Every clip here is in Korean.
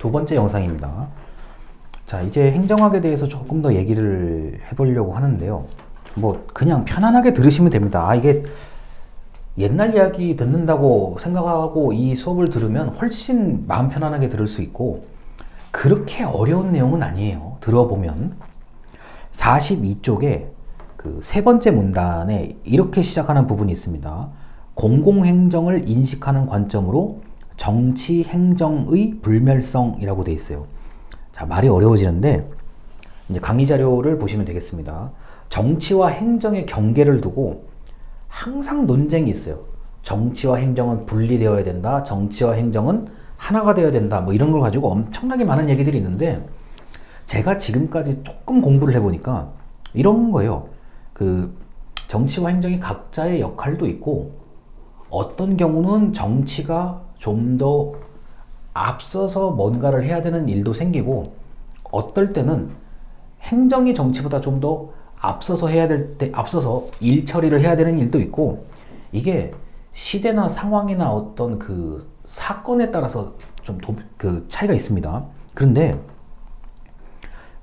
두 번째 영상입니다. 자, 이제 행정학에 대해서 조금 더 얘기를 해보려고 하는데요. 뭐, 그냥 편안하게 들으시면 됩니다. 아, 이게 옛날 이야기 듣는다고 생각하고 이 수업을 들으면 훨씬 마음 편안하게 들을 수 있고, 그렇게 어려운 내용은 아니에요. 들어보면. 42쪽에 그 세 번째 문단에 이렇게 시작하는 부분이 있습니다. 공공행정을 인식하는 관점으로 정치 행정의 불멸성이라고 돼 있어요. 자, 말이 어려워지는데 이제 강의 자료를 보시면 되겠습니다. 정치와 행정의 경계를 두고 항상 논쟁이 있어요. 정치와 행정은 분리되어야 된다. 정치와 행정은 하나가 되어야 된다. 뭐 이런 걸 가지고 엄청나게 많은 얘기들이 있는데 제가 지금까지 조금 공부를 해보니까 이런 거예요. 그 정치와 행정이 각자의 역할도 있고 어떤 경우는 정치가 좀 더 앞서서 뭔가를 해야 되는 일도 생기고 어떨 때는 행정이 정치보다 좀 더 앞서서 해야 될 때 앞서서 일 처리를 해야 되는 일도 있고 이게 시대나 상황이나 어떤 그 사건에 따라서 좀 그 차이가 있습니다. 그런데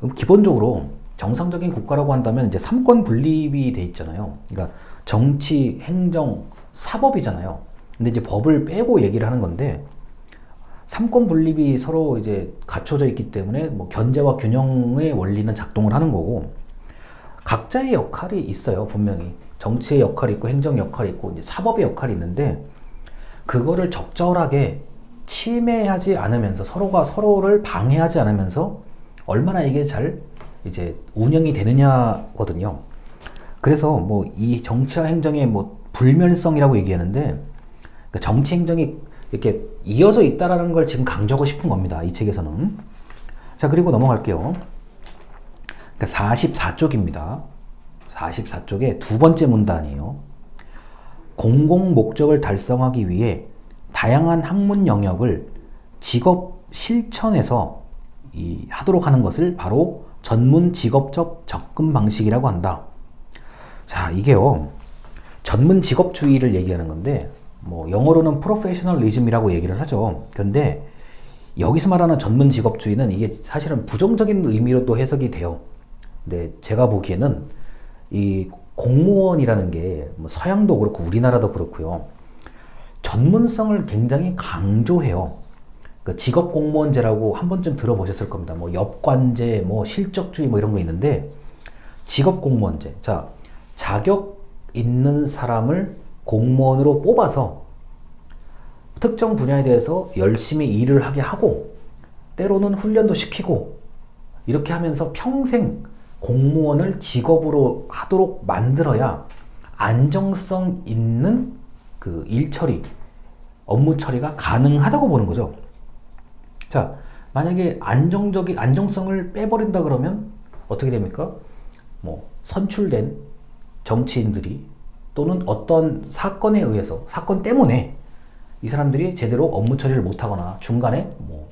음, 기본적으로 정상적인 국가라고 한다면 이제 삼권 분립이 돼 있잖아요. 그러니까 정치, 행정, 사법이잖아요. 근데 이제 법을 빼고 얘기를 하는 건데 삼권 분립이 서로 이제 갖춰져 있기 때문에 뭐 견제와 균형의 원리는 작동을 하는 거고 각자의 역할이 있어요 분명히 정치의 역할이 있고 행정 역할이 있고 이제 사법의 역할이 있는데 그거를 적절하게 침해하지 않으면서 서로가 서로를 방해하지 않으면서 얼마나 이게 잘 이제 운영이 되느냐거든요. 그래서 뭐 이 정치와 행정의 뭐 불멸성이라고 얘기하는데 그러니까 정치 행정이 이렇게 이어져 있다라는 걸 지금 강조하고 싶은 겁니다. 이 책에서는. 자, 그리고 넘어갈게요. 그러니까 44쪽입니다. 44쪽의 두 번째 문단이에요. 공공 목적을 달성하기 위해 다양한 학문 영역을 직업 실천에서 이 하도록 하는 것을 바로 전문 직업적 접근 방식이라고 한다. 자, 이게요. 전문 직업주의를 얘기하는 건데 뭐 영어로는 프로페셔널리즘이라고 얘기를 하죠. 그런데 여기서 말하는 전문 직업주의는 이게 사실은 부정적인 의미로도 해석이 돼요. 근데 제가 보기에는 이 공무원이라는 게뭐 서양도 그렇고 우리나라도 그렇고요. 전문성을 굉장히 강조해요. 그 직업 공무원제라고 한 번쯤 들어보셨을 겁니다. 뭐 엽관제, 뭐 실적주의 뭐 이런 거 있는데 직업 공무원제. 자, 자격 있는 사람을 공무원으로 뽑아서 특정 분야에 대해서 열심히 일을 하게 하고 때로는 훈련도 시키고 이렇게 하면서 평생 공무원을 직업으로 하도록 만들어야 안정성 있는 그 일 처리, 업무 처리가 가능하다고 보는 거죠. 자, 만약에 안정적인 안정성을 빼버린다 그러면 어떻게 됩니까? 뭐 선출된 정치인들이 또는 어떤 사건에 의해서 사건 때문에 이 사람들이 제대로 업무 처리를 못하거나 중간에 뭐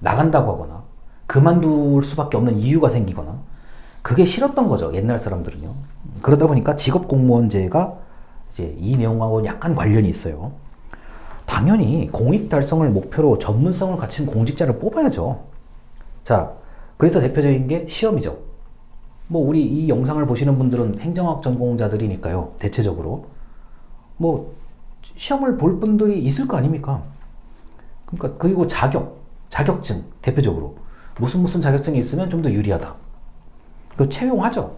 나간다고 하거나 그만둘 수밖에 없는 이유가 생기거나 그게 싫었던 거죠 옛날 사람들은요. 그러다 보니까 직업 공무원제가 이제 이 내용하고 약간 관련이 있어요. 당연히 공익 달성을 목표로 전문성을 갖춘 공직자를 뽑아야죠. 자 그래서 대표적인 게 시험이죠 뭐 우리 이 영상을 보시는 분들은 행정학 전공자들이니까요. 대체적으로 뭐 시험을 볼 분들이 있을 거 아닙니까? 그러니까 그리고 자격, 자격증 대표적으로 무슨 무슨 자격증이 있으면 좀 더 유리하다. 그 채용하죠.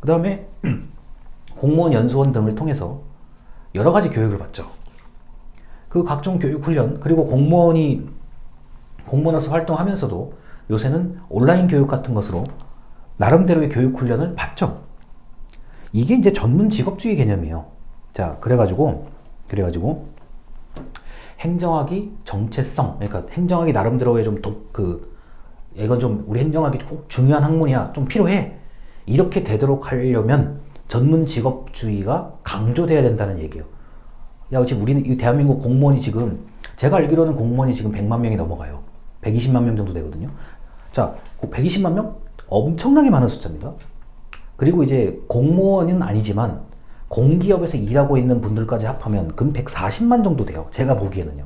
그 다음에 공무원 연수원 등을 통해서 여러 가지 교육을 받죠. 그 각종 교육 훈련 그리고 공무원이 공무원으로서 활동하면서도 요새는 온라인 교육 같은 것으로 나름대로의 교육 훈련을 받죠. 이게 이제 전문 직업주의 개념이에요. 자, 그래가지고, 그래가지고, 행정학이 정체성, 그러니까 행정학이 나름대로의 좀 독, 그, 이건 좀 우리 행정학이 꼭 중요한 학문이야. 좀 필요해. 이렇게 되도록 하려면 전문 직업주의가 강조돼야 된다는 얘기예요. 야, 지금 우리는 이 대한민국 공무원이 지금 제가 알기로는 공무원이 지금 100만 명이 넘어가요. 120만 명 정도 되거든요. 자, 120만 그 명? 엄청나게 많은 숫자입니다. 그리고 이제 공무원은 아니지만 공기업에서 일하고 있는 분들까지 합하면 금 140만 정도 돼요. 제가 보기에는요.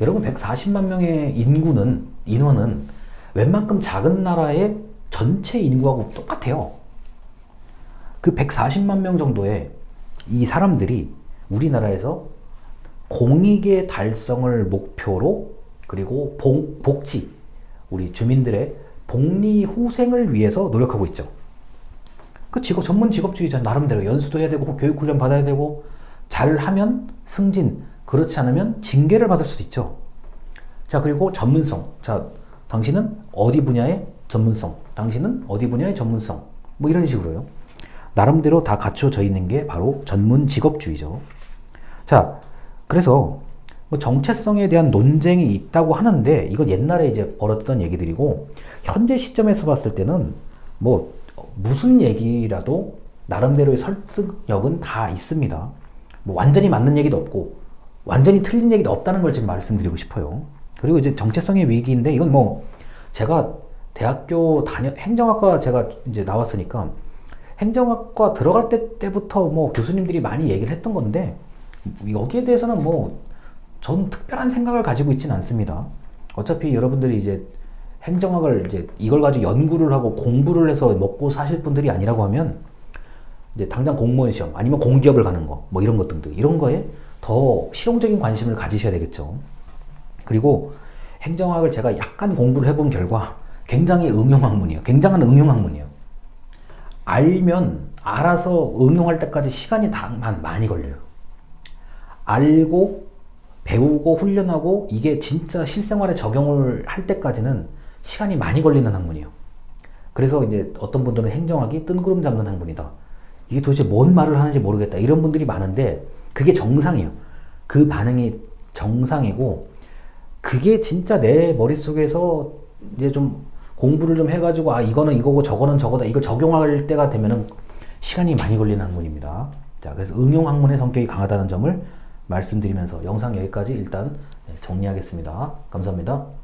여러분 140만 명의 인구는 인원은 웬만큼 작은 나라의 전체 인구하고 똑같아요. 그 140만 명 정도의 이 사람들이 우리나라에서 공익의 달성을 목표로 그리고 복, 복지 우리 주민들의 복리 후생을 위해서 노력하고 있죠. 그 직업 전문 직업주의자 나름대로 연수도 해야 되고 교육 훈련 받아야 되고 잘하면 승진 그렇지 않으면 징계를 받을 수도 있죠. 자 그리고 전문성 자 당신은 어디 분야의 전문성 당신은 어디 분야의 전문성 뭐 이런 식으로요. 나름대로 다 갖춰져 있는 게 바로 전문 직업주의죠. 자 그래서 뭐 정체성에 대한 논쟁이 있다고 하는데 이건 옛날에 이제 벌었던 얘기들이고 현재 시점에서 봤을 때는 뭐 무슨 얘기라도 나름대로의 설득력은 다 있습니다. 뭐 완전히 맞는 얘기도 없고 완전히 틀린 얘기도 없다는 걸 지금 말씀드리고 싶어요. 그리고 이제 정체성의 위기인데 이건 뭐 제가 대학교 다녀 행정학과 제가 이제 나왔으니까 행정학과 들어갈 때 때부터 뭐 교수님들이 많이 얘기를 했던 건데 여기에 대해서는 뭐 전 특별한 생각을 가지고 있지는 않습니다. 어차피 여러분들이 이제 행정학을 이제 이걸 가지고 연구를 하고 공부를 해서 먹고 사실 분들이 아니라고 하면 이제 당장 공무원 시험 아니면 공기업을 가는 거 뭐 이런 것 등등 이런 거에 더 실용적인 관심을 가지셔야 되겠죠. 그리고 행정학을 제가 약간 공부를 해본 결과 굉장히 응용학문이에요. 굉장한 응용학문이에요. 알면 알아서 응용할 때까지 시간이 다만 많이 걸려요. 알고 배우고 훈련하고 이게 진짜 실생활에 적용을 할 때까지는 시간이 많이 걸리는 학문이에요. 그래서 이제 어떤 분들은 행정학이 뜬구름 잡는 학문이다. 이게 도대체 뭔 말을 하는지 모르겠다. 이런 분들이 많은데 그게 정상이에요. 그 반응이 정상이고 그게 진짜 내 머릿속에서 이제 좀 공부를 좀 해가지고 아 이거는 이거고 저거는 저거다 이걸 적용할 때가 되면은 시간이 많이 걸리는 학문입니다. 자 그래서 응용 학문의 성격이 강하다는 점을 말씀드리면서 영상 여기까지 일단 정리하겠습니다. 감사합니다.